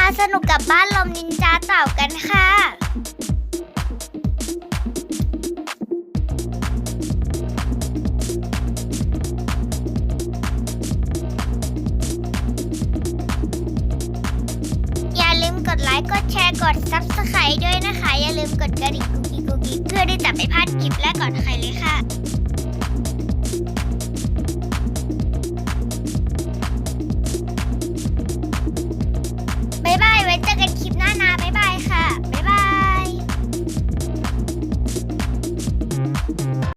มาสนุกกับบ้านลมนินจาเต่ากันค่ะ อย่าลืมกดไลค์ กดแชร์ กด Subscribe ด้วยนะคะ อย่าลืมกดกระดิ่งกุ๊กกิ๊กกุ๊กกิ๊กเพื่อที่จะไม่พลาดคลิปแรกก่อนใครเลยค่ะ